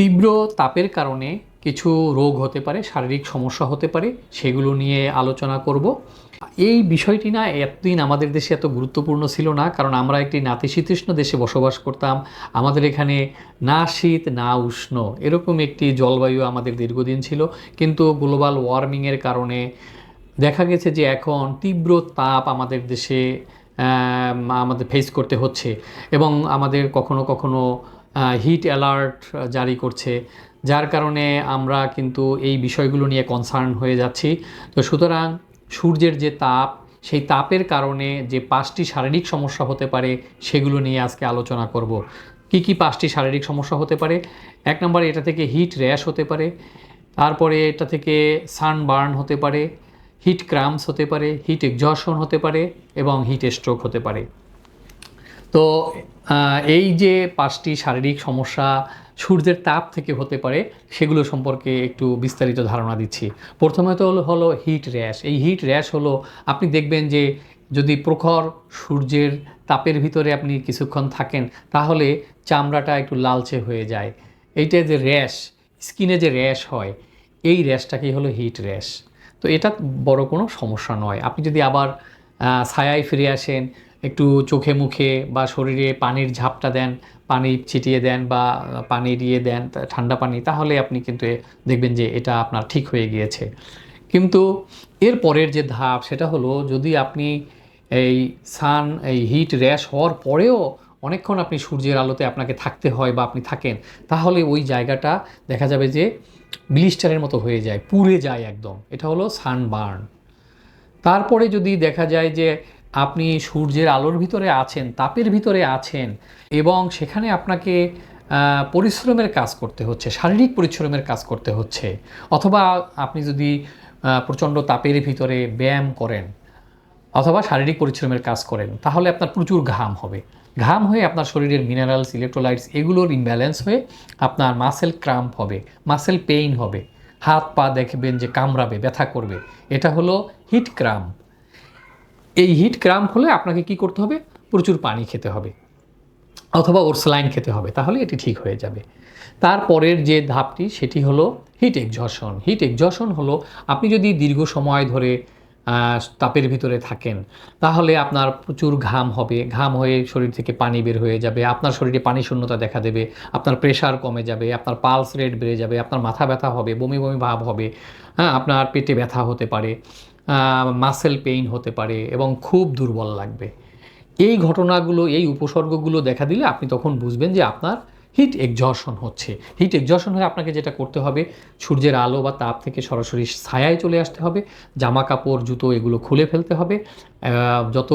তীব্র তাপের কারণে কিছু রোগ হতে পারে শারীরিক সমস্যা হতে পারে সেগুলো নিয়ে আলোচনা করব। এই বিষয়টি না এতদিন আমাদের দেশে এত গুরুত্বপূর্ণ ছিল না কারণ আমরা একটি নাতিশীতোষ্ণ দেশে বসবাস করতাম। আমাদের এখানে না শীত না উষ্ণ এরকম একটি জলবায়ু আমাদের দীর্ঘদিন ছিল। কিন্তু গ্লোবাল ওয়ার্মিংয়ের কারণে দেখা গেছে যে এখন তীব্র তাপ আমাদের দেশে আম, আমাদের ফেস করতে হচ্ছে। এবং আমাদের কখনো কখনো হিট অ্যালার্ট জারি করছে, যার কারণে আমরা কিন্তু এই বিষয়গুলো নিয়ে কনসার্ন হয়ে যাচ্ছি। তো সুতরাং সূর্যের যে তাপ, সেই তাপের কারণে যে পাঁচটি শারীরিক সমস্যা হতে পারে, সেগুলো নিয়ে আজকে আলোচনা করব। কি কি পাঁচটি শারীরিক সমস্যা হতে পারে? এক নম্বরে, এটা থেকে হিট র্যাশ হতে পারে। তারপরে এটা থেকে সানবার্ন হতে পারে। হিট ক্রামস হতে পারে। হিট এক্সজশন হতে পারে এবং হিট স্ট্রোক হতে পারে। তো এই যে পাঁচটি শারীরিক সমস্যা সূর্যের তাপ থেকে হতে পারে, সেগুলো সম্পর্কে একটু বিস্তারিত ধারণা দিচ্ছি। প্রথমত হলো হলো হিট র্যাশ এই হিট র্যাশ হলো, আপনি দেখবেন যে যদি প্রখর সূর্যের তাপের ভিতরে আপনি কিছুক্ষণ থাকেন, তাহলে চামড়াটা একটু লালচে হয়ে যায়। এইটা যে র্যাশ স্কিনে যে র্যাশ হয়, এই র্যাশটাকেই হলো হিট র্যাশ তো এটা বড় কোনো সমস্যা নয়। আপনি যদি আবার ছায়ায় ফিরে আসেন একটু চোখে মুখে বা শরীরে পানির ঝাপটা দেন, পানি ছিটিয়ে দেন বা পানি দিয়ে দেন ঠান্ডা পানি, তাহলে আপনি কিন্তু দেখবেন যে এটা আপনার ঠিক হয়ে গিয়েছে। কিন্তু এর পরের যে ধাপ, সেটা হলো যদি আপনি এই সান, এই হিট র্যাশ হওয়ার পরেও অনেকক্ষণ আপনি সূর্যের আলোতে আপনাকে থাকতে হয় বা আপনি থাকেন, তাহলে ওই জায়গাটা দেখা যাবে যে ব্লিস্টারের মতো হয়ে যায়, পুড়ে যায় একদম। এটা হলো সানবার্ন। তারপরে যদি দেখা যায় যে আপনি সূর্যের আলোর ভিতরে আছেন, তাপের ভিতরে আছেন এবং সেখানে আপনাকে পরিশ্রমের কাজ করতে হচ্ছে, শারীরিক পরিশ্রমের কাজ করতে হচ্ছে। অথবা আপনি যদি প্রচণ্ড তাপের ভিতরে ব্যায়াম করেন অথবা শারীরিক পরিশ্রমের কাজ করেন, তাহলে আপনার প্রচুর ঘাম হবে। ঘাম হয়ে আপনার শরীরের মিনারেলস ইলেকট্রোলাইটস এগুলোর ইমব্যালেন্স হয়ে আপনার মাসেল ক্রাম্প হবে মাসেল পেইন হবে। হাত পা দেখবেন যে কামড়াবে, ব্যথা করবে। এটা হলো হিট ক্রাম্প এই হিট ক্রাম হলে আপনাকে কি করতে হবে? প্রচুর পানি খেতে হবে। অথবা ওরসলাইন খেতে হবে, তাহলে এটি ঠিক হয়ে যাবে। তারপরের যে ধাপটি, সেটি হলো হিট এক্সশন হিট এক্সশন হলো আপনি যদি দীর্ঘ সময় ধরে তাপের ভিতরে থাকেন, তাহলে আপনার প্রচুর ঘাম হবে। ঘাম হয়ে শরীর থেকে পানি বের হয়ে যাবে, আপনার শরীরে পানি শূন্যতা দেখা দেবে, আপনার প্রেশার কমে যাবে, আপনার পালস রেট বেড়ে যাবে, আপনার মাথা ব্যথা হবে, বমি বমি ভাব হবে হ্যাঁ আপনার পেটে ব্যথা হতে পারে মাসেল পেইন হতে পারে এবং খুব দুর্বল লাগবে। এই ঘটনাগুলো, এই উপসর্গগুলো দেখা দিলে আপনি তখন বুঝবেন যে আপনার হিট এক্সজশন হচ্ছে। হিট এক্সজশন হলে আপনাকে যেটা করতে হবে, সূর্যের আলো বা তাপ থেকে সরাসরি ছায়ায় চলে আসতে হবে জামা কাপড় জুতো এগুলো খুলে ফেলতে হবে। যত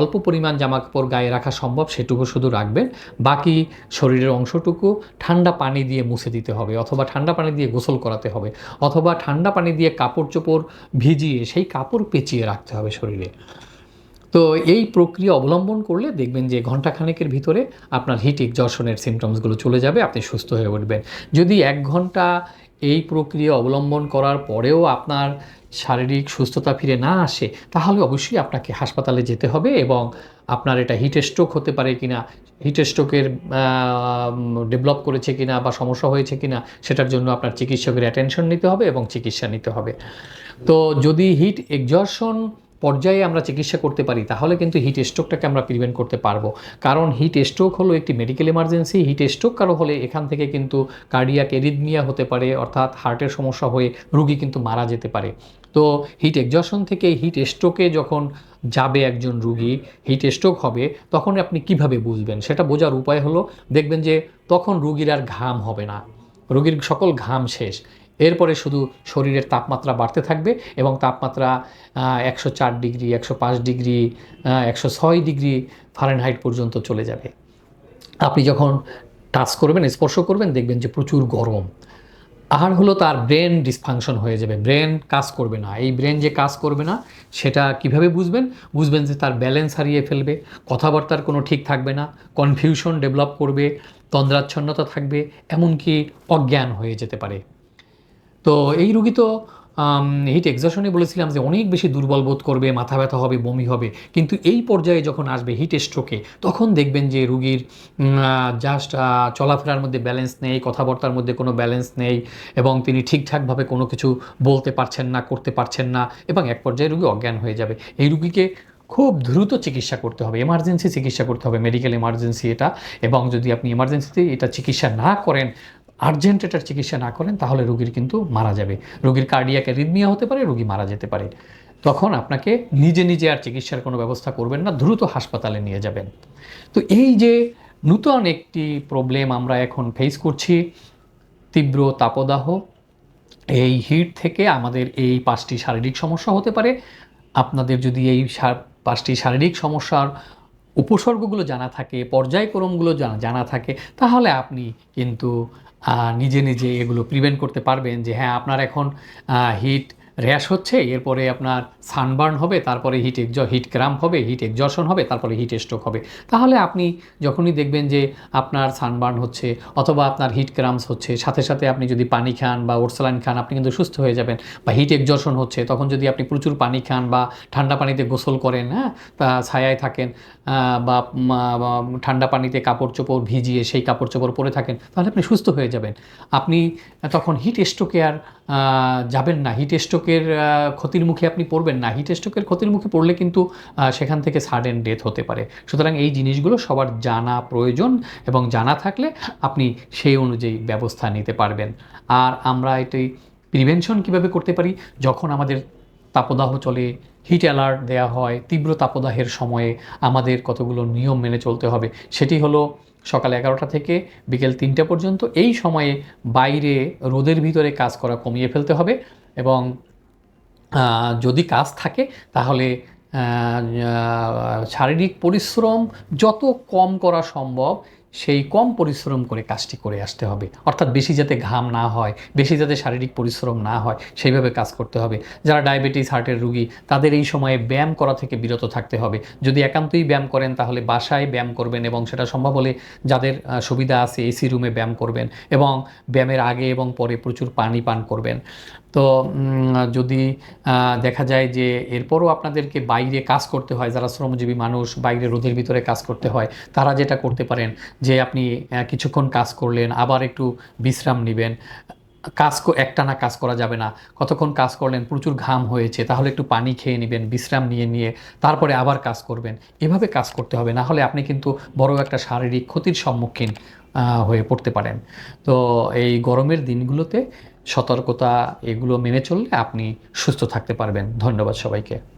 অল্প পরিমাণ জামা কাপড় গায়ে রাখা সম্ভব সেটুকু শুধু রাখবেন। বাকি শরীরের অংশটুকু ঠান্ডা পানি দিয়ে মুছে দিতে হবে অথবা ঠান্ডা পানি দিয়ে গোসল করাতে হবে অথবা ঠান্ডা পানি দিয়ে কাপড় চোপড় ভিজিয়ে সেই কাপড় পেঁচিয়ে রাখতে হবে শরীরে। তো এই প্রক্রিয়া অবলম্বন করলে দেখবেন যে ঘন্টাখানেকের ভিতরে আপনার হিট এক্সজশনের সিমটমসগুলো চলে যাবে, আপনি সুস্থ হয়ে উঠবেন। যদি এক ঘণ্টা এই প্রক্রিয়া অবলম্বন করার পরেও আপনার শারীরিক সুস্থতা ফিরে না আসে, তাহলে অবশ্যই আপনাকে হাসপাতালে যেতে হবে এবং আপনার এটা হিট স্ট্রোক হতে পারে কিনা হিট স্ট্রোকের ডেভেলপ করেছে কিনা বা সমস্যা হয়েছে কিনা, সেটার জন্য আপনার চিকিৎসকের অ্যাটেনশন নিতে হবে এবং চিকিৎসা নিতে হবে। তো যদি হিট এক্সজশন পর্যায়ে আমরা চিকিৎসা করতে পারি, তাহলে কিন্তু হিট স্ট্রোকটাকে আমরা প্রিভেন্ট করতে পারব। কারণ হিট স্ট্রোক হলো একটি মেডিকেল এমার্জেন্সি হিট স্ট্রোক কারও হলে এখান থেকে কিন্তু কার্ডিয়াক এরিদমিয়া হতে পারে, অর্থাৎ হার্টের সমস্যা হয়ে রুগী কিন্তু মারা যেতে পারে। তো হিট এক্সজশন থেকে হিট স্ট্রোকে যখন যাবে একজন রুগী হিট স্ট্রোক হবে, তখন আপনি কীভাবে বুঝবেন? সেটা বোঝার উপায় হলো, দেখবেন যে তখন রুগীর আর ঘাম হবে না। রোগীর সকল ঘাম শেষ। এরপরে শুধু শরীরের তাপমাত্রা বাড়তে থাকবে এবং তাপমাত্রা একশো চার ডিগ্রি, একশো পাঁচ ডিগ্রি একশো ছয় ডিগ্রি ফারেনহাইট পর্যন্ত চলে যাবে। আপনি যখন টাচ করবেন, স্পর্শ করবেন, দেখবেন যে প্রচুর গরম। আর হলো তার ব্রেন ডিসফাংশন হয়ে যাবে। ব্রেন কাজ করবে না। এই ব্রেন যে কাজ করবে না, সেটা কীভাবে বুঝবেন? বুঝবেন যে তার ব্যালেন্স হারিয়ে ফেলবে, কথাবার্তার কোনো ঠিক থাকবে না কনফিউশন ডেভেলপ করবে, তন্দ্রাচ্ছন্নতা থাকবে, এমনকি অজ্ঞান হয়ে যেতে পারে। তো এই রুগী তো হিট এক্সশনে বলেছিলাম যে অনেক বেশি দুর্বল বোধ করবে, মাথা ব্যথা হবে, বমি হবে। কিন্তু এই পর্যায়ে যখন আসবে হিট স্ট্রোকে তখন দেখবেন যে রুগীর জাস্ট চলাফেরার মধ্যে ব্যালেন্স নেই, কথাবার্তার মধ্যে কোনো ব্যালেন্স নেই এবং তিনি ঠিকঠাকভাবে কোনো কিছু বলতে পারছেন না, করতে পারছেন না এবং এক পর্যায়ে রুগী অজ্ঞান হয়ে যাবে। এই রুগীকে খুব দ্রুত চিকিৎসা করতে হবে এমার্জেন্সি চিকিৎসা করতে হবে মেডিকেল এমার্জেন্সি এটা এবং যদি আপনি এমার্জেন্সিতে এটা চিকিৎসা না করেন আর্জেন্ট এটার চিকিৎসা না করেন, তাহলে রুগীর কিন্তু মারা যাবে। রুগীর কার্ডিয়াকে রিদমিয়া হতে পারে, রুগী মারা যেতে পারে। তখন আপনাকে নিজে নিজে আর চিকিৎসার কোনো ব্যবস্থা করবেন না, দ্রুত হাসপাতালে নিয়ে যাবেন। তো এই যে নূতন একটি প্রবলেম আমরা এখন ফেস করছি, তীব্র তাপদাহ, এই হিট থেকে আমাদের এই পাঁচটি শারীরিক সমস্যা হতে পারে। আপনাদের যদি এই পাঁচটি শারীরিক সমস্যার উপসর্গগুলো জানা থাকে, পর্যায়ক্রমগুলো জানা থাকে, তাহলে আপনি কিন্তু নিজে নিজে এগুলো প্রিভেন্ট করতে পারবেন যে হ্যাঁ আপনার এখন হিট র্যাশ হচ্ছে, এরপরে আপনার সানবার্ন হবে, তারপরে হিট এক্স হিট ক্রাম্প হবে, হিট এক্সজশন হবে, তারপরে হিট স্ট্রোক হবে। তাহলে আপনি যখনই দেখবেন যে আপনার সানবার্ন হচ্ছে অথবা আপনার হিট ক্রাম্পস হচ্ছে, সাথে সাথে আপনি যদি পানি খান বা ওরসালাইন খান, আপনি কিন্তু সুস্থ হয়ে যাবেন বা হিট এক্সজশন হচ্ছে, তখন যদি আপনি প্রচুর পানি খান বা ঠান্ডা পানিতে গোসল করেন হ্যাঁ তা ছায়ায় থাকেন বা ঠান্ডা পানিতে কাপড় চোপড় ভিজিয়ে সেই কাপড় চোপড় পরে থাকেন, তাহলে আপনি সুস্থ হয়ে যাবেন। আপনি তখন হিট স্ট্রোকে আর যাবেন না। হিট স্ট্রোকের ক্ষতির মুখে আপনি পড়বেন না। হিট স্ট্রোকের ক্ষতির মুখে পড়লে কিন্তু সেখান থেকে সাডেন ডেথ হতে পারে। সুতরাং এই জিনিসগুলো সবার জানা প্রয়োজন এবং জানা থাকলে আপনি সেই অনুযায়ী ব্যবস্থা নিতে পারবেন। আর আমরা এটি প্রিভেনশন কীভাবে করতে পারি? যখন আমাদের তাপদাহ চলে হিট অ্যালার্ট দেওয়া হয়, তীব্র তাপদাহের সময়ে আমাদের কতগুলো নিয়ম মেনে চলতে হবে, সেটি হলো সকাল এগারোটা থেকে বিকেল তিনটা পর্যন্ত এই সময়ে বাইরে রোদের ভিতরে কাজ করা কমিয়ে ফেলতে হবে এবং যদি কাজ থাকে তাহলে শারীরিক পরিশ্রম যত কম করা সম্ভব সেই কম পরিশ্রম করে কাজটি করে আসতে হবে। অর্থাৎ বেশি যাতে ঘাম না হয়, বেশি যাতে শারীরিক পরিশ্রম না হয়, সেইভাবে কাজ করতে হবে। যারা ডায়াবেটিস, হার্টের রুগী, তাদের এই সময়ে ব্যায়াম করা থেকে বিরত থাকতে হবে। যদি একান্তই ব্যায়াম করেন, তাহলে বাসায় ব্যায়াম করবেন এবং সেটা সম্ভব হলে যাদের সুবিধা আছে, এসি রুমে ব্যায়াম করবেন এবং ব্যায়ামের আগে এবং পরে প্রচুর পানি পান করবেন। তো যদি দেখা যায় যে এরপরও আপনাদেরকে বাইরে কাজ করতে হয়, যারা শ্রমজীবী মানুষ, বাইরে রোদের ভিতরে কাজ করতে হয়, তারা যেটা করতে পারেন যে আপনি কিছুক্ষণ কাজ করলেন, আবার একটু বিশ্রাম নেবেন। কাজ একটানা কাজ করা যাবে না। কতক্ষণ কাজ করলেন, প্রচুর ঘাম হয়েছে, তাহলে একটু পানি খেয়ে নেবেন, বিশ্রাম নিয়ে নিয়ে, তারপরে আবার কাজ করবেন। এভাবে কাজ করতে হবে, না হলে আপনি কিন্তু বড় একটা শারীরিক ক্ষতির সম্মুখীন হয়ে পড়তে পারেন। তো এই গরমের দিনগুলোতে সতর্কতা এগুলো মেনে চললে আপনি সুস্থ থাকতে পারবেন। ধন্যবাদ সবাইকে।